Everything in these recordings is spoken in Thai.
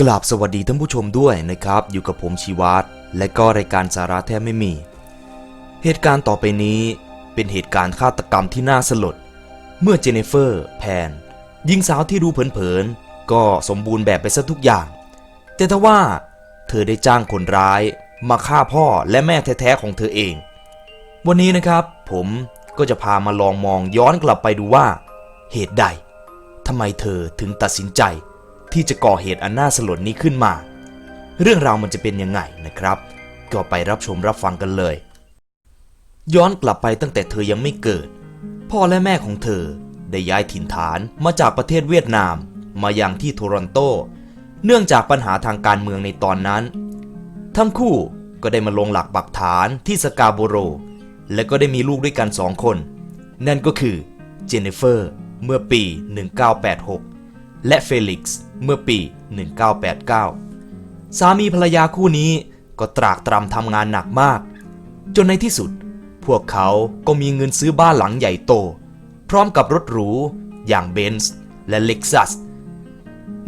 กราบสวัสดีท่านผู้ชมด้วยนะครับ อยู่กับผมชีวัตและก็รายการสาระแทบไม่มี เหตุการณ์ต่อไปนี้เป็นเหตุการณ์ฆาตกรรมที่น่าสลด เมื่อเจเนฟเฟอร์ แพนหญิงสาวที่ดูเผินๆ ก็สมบูรณ์แบบไปซะทุกอย่าง แต่ทว่าเธอได้จ้างคนร้าย มาฆ่าพ่อและแม่แท้ๆของเธอเอง วันนี้นะครับผม ก็จะพามาลองมองย้อนกลับไปดูว่า เหตุใดทำไมเธอถึงตัดสินใจ ที่จะก่อเหตุอันน่าสลดนี้ขึ้นมา เรื่องราวมันจะเป็นยังไงนะครับ ก็ไปรับชมรับฟังกันเลย ย้อนกลับไปตั้งแต่เธอยังไม่เกิด พ่อและแม่ของเธอได้ย้ายถิ่นฐานมาจากประเทศเวียดนาม มายังที่โทรอนโต เนื่องจากปัญหาทางการเมืองในตอนนั้น ทั้งคู่ก็ได้มาลงหลักปักฐานที่สกาโบโร และก็ได้มีลูกด้วยกันสองคน นั่นก็คือเจเนฟเฟอร์เมื่อปี 1986 และเฟลิกซ์เมื่อปี 1989 สามีภรรยาคู่นี้ก็ตรากตรำทำงานหนักมาก จนในที่สุด พวกเขาก็มีเงินซื้อบ้านหลังใหญ่โต พร้อมกับรถหรูอย่างเบนซ์และเล็กซัส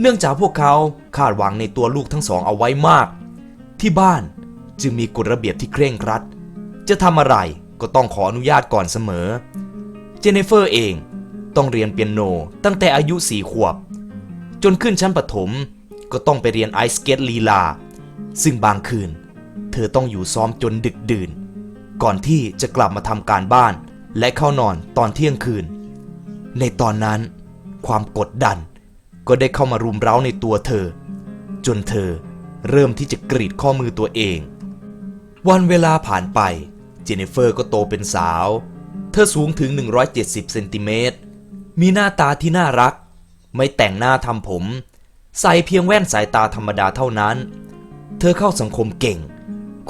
เนื่องจากพวกเขาคาดหวังในตัวลูกทั้งสองเอาไว้มาก ที่บ้านจึงมีกฎระเบียบที่เคร่งครัด จะทำอะไร ก็ต้องขออนุญาตก่อนเสมอ เจเนฟเฟอร์เองต้องเรียนเปียโนตั้งแต่อายุสี่ขวบ จนขึ้นชั้นประถมก็ต้องไปเรียนไอสเกตลีลา ซึ่งบางคืน เธอต้องอยู่ซ้อมจนดึกดื่น ก่อนที่จะกลับมาทำการบ้านและเข้านอนตอนเที่ยงคืน ในตอนนั้น ความกดดันก็ได้เข้ามารุมเร้าในตัวเธอ จนเธอเริ่มที่จะกรีดข้อมือตัวเอง วันเวลาผ่านไป เจเนฟเฟอร์ก็โตเป็นสาว เธอสูงถึง 170 เซนติเมตร มีหน้าตาที่น่ารัก ไม่แต่งหน้าทำผม ใส่เพียงแว่นสายตาธรรมดาเท่านั้น เธอเข้าสังคมเก่ง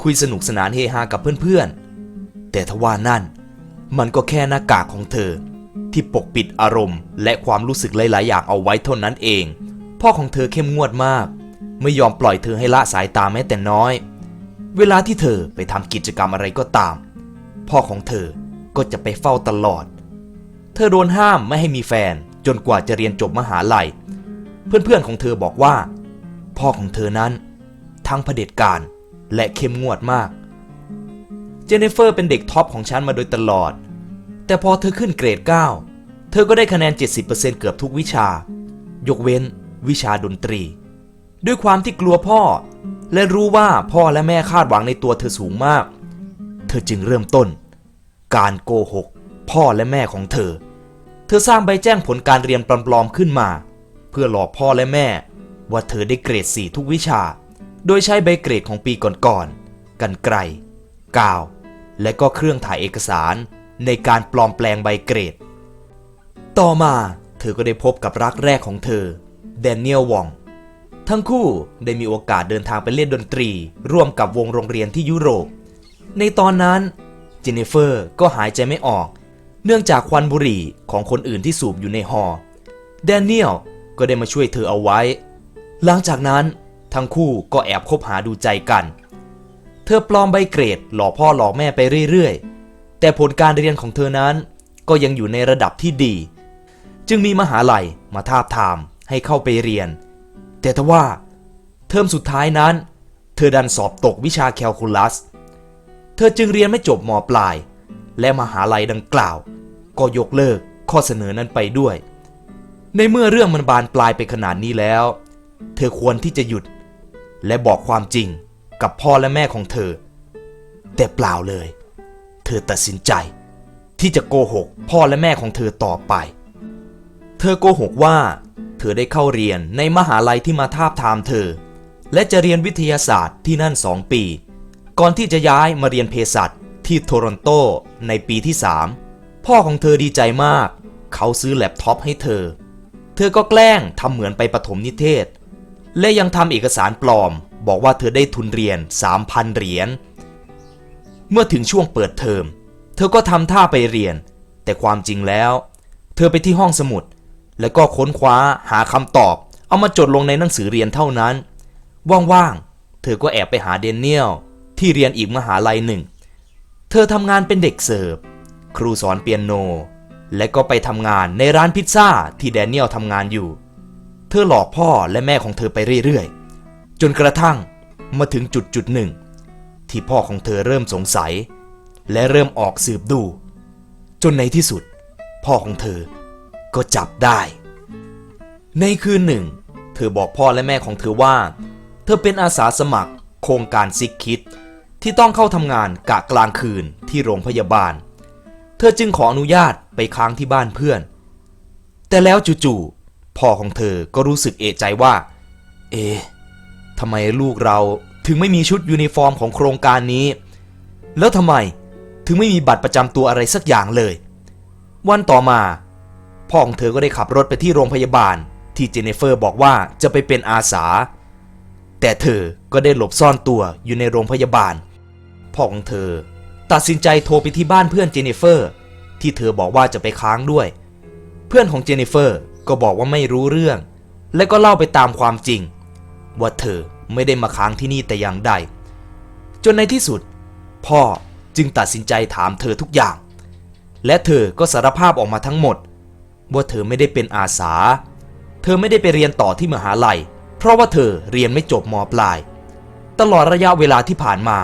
คุยสนุกสนานเฮฮากับเพื่อนๆ แต่ทว่านั่น มันก็แค่หน้ากากของเธอ ที่ปกปิดอารมณ์ และความรู้สึกหลายๆ อย่างเอาไว้เท่านั้นเอง พ่อของเธอเข้มงวดมาก ไม่ยอมปล่อยเธอให้ละสายตาแม้แต่น้อย เวลาที่เธอไปทำกิจกรรมอะไรก็ตาม พ่อของเธอก็จะไปเฝ้าตลอด เธอโดนห้ามไม่ให้มีแฟนจนกว่าจะเรียนจบมหาลัย เพื่อนๆของเธอบอกว่า พ่อของเธอนั้น ทั้งเผด็จการและเข้มงวดมาก เจเนฟเฟอร์เป็นเด็กท็อปของฉันมาโดยตลอด แต่พอเธอขึ้นเกรด 9 เธอก็ได้คะแนน 70%เกือบทุกวิชา ยกเว้นวิชาดนตรี ด้วยความที่กลัวพ่อ และรู้ว่าพ่อและแม่คาดหวังในตัวเธอสูงมาก เธอจึงเริ่มต้น การโกหก พ่อและแม่ของเธอ เธอสร้างใบแจ้งผลการเรียนปลอมๆขึ้นมา เพื่อหลอกพ่อและแม่ ว่าเธอได้เกรด4ทุกวิชา โดยใช้ใบเกรดของปีก่อนๆกันไกลกาว และก็เครื่องถ่ายเอกสารในการปลอมแปลงใบเกรด ต่อมาเธอก็ได้พบกับรักแรกของเธอแดเนียลวอง ทั้งคู่ได้มีโอกาสเดินทางไปเล่นดนตรี ร่วมกับวงโรงเรียนที่ยุโรป ในตอนนั้นเจเนฟเฟอร์ก็หายใจไม่ออก เนื่องจากควันบุหรี่ของคนอื่นที่สูบอยู่ในหอแดเนียลก็ได้มาช่วยเธอเอาไว้ หลังจากนั้นทั้งคู่ก็แอบคบหาดูใจกัน เธอปลอมใบเกรดหลอกพ่อหลอกแม่ไปเรื่อยๆ แต่ผลการเรียนของเธอนั้น ก็ยังอยู่ในระดับที่ดี จึงมีมหาลัยมาทาบทามให้เข้าไปเรียน แต่ทว่า เทอมสุดท้ายนั้น เธอดันสอบตกวิชาแคลคูลัส เธอจึงเรียนไม่จบมปลาย และมหาลัยดังกล่าว ก็ยกเลิกข้อเสนอนั้นไปด้วย ในเมื่อเรื่องมันบานปลายไปขนาดนี้แล้ว เธอควรที่จะหยุด และบอกความจริงกับพ่อและแม่ของเธอ แต่เปล่าเลย เธอตัดสินใจ ที่จะโกหกพ่อและแม่ของเธอต่อไป เธอโกหกว่า ธอได้เข้าเรียนในมหาลัยที่มาทาบทามเธอ และจะเรียนวิทยาศาสตร์ที่นั่น 2 ปี ก่อนที่จะย้ายมาเรียนเภสัชที่โทรอนโตในปีที่ 3 พ่อของเธอดีใจมาก เขาซื้อแล็ปท็อปให้เธอ เธอก็แกล้งทำเหมือนไปปฐมนิเทศ และยังทำเอกสารปลอม บอกว่าเธอได้ทุนเรียน 3,000 เหรียญ เมื่อถึงช่วงเปิดเทอม เธอก็ทำท่าไปเรียน แต่ความจริงแล้ว เธอไปที่ห้องสมุด แล้วก็ค้นคว้าหาคำตอบ เอามาจดลงในหนังสือเรียนเท่านั้น ว่างๆ เธอก็แอบไปหาเดนเนียลที่เรียนอีกมหาลัยหนึ่ง เธอทำงานเป็นเด็กเสิร์ฟ ครูสอนเปียโน และก็ไปทำงานในร้านพิซซ่าที่แดเนียลทำงานอยู่ เธอหลอกพ่อและแม่ของเธอไปเรื่อยๆ จนกระทั่งมาถึงจุดจุดหนึ่ง ที่พ่อของเธอเริ่มสงสัย และเริ่มออกสืบดู จนในที่สุด พ่อของเธอ ก็จับได้ ในคืนหนึ่ง เธอบอกพ่อและแม่ของเธอว่า เธอเป็นอาสาสมัคร โครงการซิกคิด ที่ต้องเข้าทำงานกะกลางคืนที่โรงพยาบาล เธอจึงขออนุญาตไปค้างที่บ้านเพื่อน แต่แล้วจู่ๆพ่อของเธอก็รู้สึกเอะใจว่า เอ๊ะทำไมลูกเราถึงไม่มีชุดยูนิฟอร์มของโครงการนี้ แล้วทำไมถึงไม่มีบัตรประจำตัวอะไรสักอย่างเลย วันต่อมา พ่อของเธอก็ได้ขับรถไปที่โรงพยาบาล ที่เจเนฟเฟอร์บอกว่าจะไปเป็นอาสา แต่เธอก็ได้หลบซ่อนตัวอยู่ในโรงพยาบาล พ่อของเธอ ตัดสินใจโทรไปที่บ้านเพื่อนเจเนฟเฟอร์ ที่เธอบอกว่าจะไปค้างด้วย เพื่อนของเจเนฟเฟอร์ก็บอกว่าไม่รู้เรื่อง และก็เล่าไปตามความจริง ว่าเธอไม่ได้มาค้างที่นี่แต่อย่างใด จนในที่สุด พ่อจึงตัดสินใจถามเธอทุกอย่าง และเธอก็สารภาพออกมาทั้งหมด ว่าเธอไม่ได้เป็นอาสา เธอไม่ได้ไปเรียนต่อที่มหาลัย เพราะว่าเธอเรียนไม่จบมปลาย ตลอดระยะเวลาที่ผ่านมา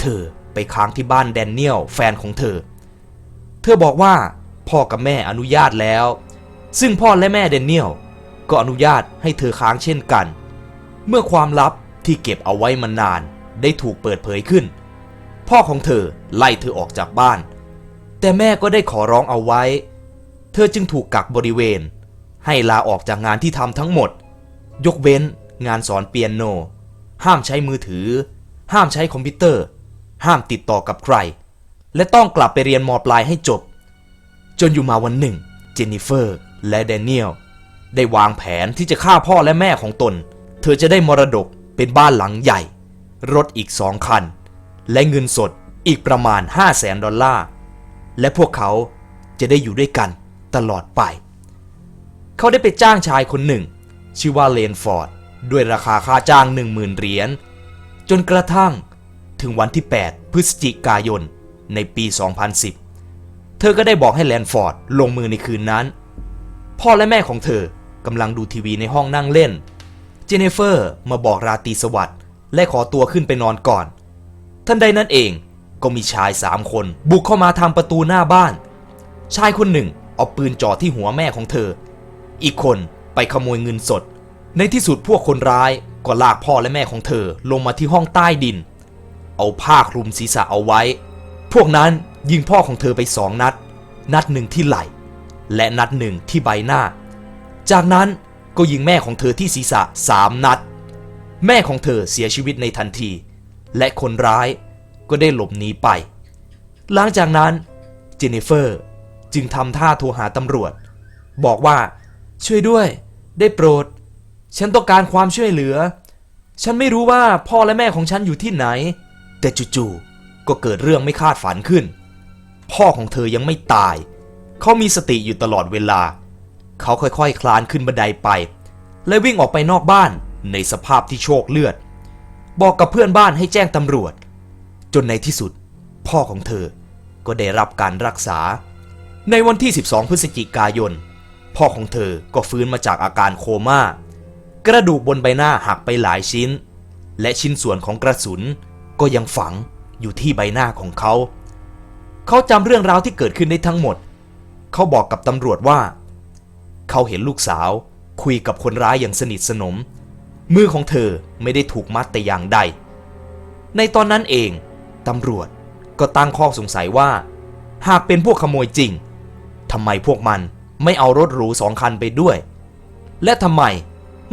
เธอไปค้างที่บ้านแดนเนียลแฟนของเธอ เธอบอกว่าพ่อกับแม่อนุญาตแล้ว ซึ่งพ่อและแม่แดนเนียลก็อนุญาตให้เธอค้างเช่นกัน เมื่อความลับที่เก็บเอาไว้มานานได้ถูกเปิดเผยขึ้น พ่อของเธอไล่เธอออกจากบ้าน แต่แม่ก็ได้ขอร้องเอาไว้ ธอจึงถูกกักบริเวณ ให้ลาออกจากงานที่ทำทั้งหมด ยกเว้นงานสอนเปียโน ห้ามใช้มือถือ ห้ามใช้คอมพิวเตอร์ ห้ามติดต่อกับใคร และต้องกลับไปเรียนมปลายให้จบ จนอยู่มาวันหนึ่ง เจนนิเฟอร์ และแดเนียลได้วางแผนที่จะฆ่าพ่อและแม่ของตน เธอจะได้มรดกเป็นบ้านหลังใหญ่ รถอีกสองคัน และเงินสดอีกประมาณ 5 0 0แสนดอลลาร์ และพวกเขาจะได้อยู่ด้วยกัน ตลอดไป เขาได้ไปจ้างชายคนหนึ่ง ชื่อว่าเลนฟอร์ด ด้วยราคาค่าจ้าง 10,000 เหรียญ จนกระทั่งถึงวันที่ 8 พฤศจิกายน ในปี 2010 เธอก็ได้บอกให้แลนฟอร์ดลงมือในคืนนั้น พ่อและแม่ของเธอกำลังดูทีวีในห้องนั่งเล่น เจเนฟเฟอร์มาบอกราตรีสวัสดิ์และขอตัวขึ้นไปนอนก่อนทันใดนั้นเองก็มีชายสามคนบุกเข้ามาทางประตูหน้าบ้าน ชายคนหนึ่ง เอาปืนจ่อที่หัวแม่ของเธอ อีกคนไปขโมยเงินสด ในที่สุดพวกคนร้ายก็ลากพ่อและแม่ของเธอลงมาที่ห้องใต้ดิน เอาผ้าคลุมศีรษะเอาไว้ พวกนั้นยิงพ่อของเธอไปสองนัด นัดหนึ่งที่ไหล่ และนัดหนึ่งที่ใบหน้า จากนั้นก็ยิงแม่ของเธอที่ศีรษะสามนัด แม่ของเธอเสียชีวิตในทันที และคนร้ายก็ได้หลบหนีไป หลังจากนั้นเจนนิเฟอร์ จึงทำท่าโทรหาตำรวจ บอกว่า ช่วยด้วย ได้โปรด ฉันต้องการความช่วยเหลือ ฉันไม่รู้ว่าพ่อและแม่ของฉันอยู่ที่ไหน แต่จู่ๆก็เกิดเรื่องไม่คาดฝันขึ้น พ่อของเธอยังไม่ตาย เขามีสติอยู่ตลอดเวลา เขาค่อยๆคคลานขึ้นบันไดไป และวิ่งออกไปนอกบ้านในสภาพที่โชคเลือด บอกกับเพื่อนบ้านให้แจ้งตำรวจ จนในที่สุด พ่อของเธอก็ได้รับการรักษา ในวันที่ 12 พฤศจิกายน พ่อของเธอก็ฟื้นมาจากอาการโคมา่า กระดูกบนใบหน้าหักไปหลายชิ้น และชิ้นส่วนของกระสุนก็ยังฝังอยู่ที่ใบหน้าของเขา เขาจำเรื่องราวที่เกิดขึ้นได้ทั้งหมด เขาบอกกับตำรวจว่า เขาเห็นลูกสาวคุยกับคนร้ายอย่างสนิทสนม มือของเธอไม่ได้ถูกมัดแต่อย่างใด ในตอนนั้นเองตำรวจก็ตั้งข้อสงสัยว่า หากเป็นพวกขโมยจริง ทำไมพวกมันไม่เอารถหรูสองคันไปด้วย และทำไม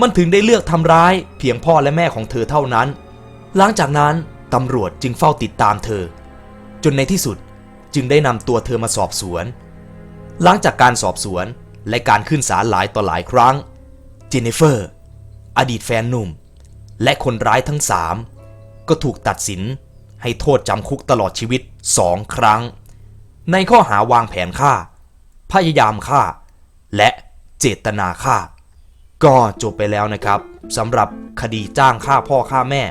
มันถึงได้เลือกทำร้ายเพียงพ่อและแม่ของเธอเท่านั้น หลังจากนั้นตำรวจจึงเฝ้าติดตามเธอ จนในที่สุดจึงได้นำตัวเธอมาสอบสวน หลังจากการสอบสวนและการขึ้นศาลหลายต่อหลายครั้งเจนนิเฟอร์ อดีตแฟนหนุ่ม และคนร้ายทั้งสามก็ถูกตัดสินให้โทษจำคุกตลอดชีวิตสองครั้ง ในข้อหาวางแผนฆ่า พยายามฆ่า และเจตนาฆ่า ก็จบไปแล้วนะครับสำหรับคดีจ้างฆ่าพ่อฆ่าแม่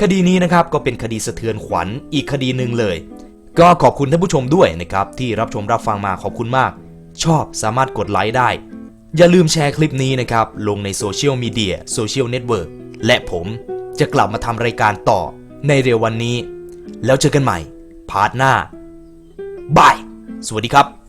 คดีนี้นะครับก็เป็นคดีสะเทือนขวัญอีกคดีหนึ่งเลย ก็ขอบคุณท่านผู้ชมด้วยนะครับที่รับชมรับฟังมาขอบคุณมาก ชอบสามารถกดไลค์ได้ อย่าลืมแชร์คลิปนี้นะครับลงในโซเชียลมีเดียโซเชียลเน็ตเวิร์กและผมจะกลับมาทำรายการต่อในเร็ววันนี้ แล้วเจอกันใหม่ พาร์ทหน้าบาย สวัสดีครับ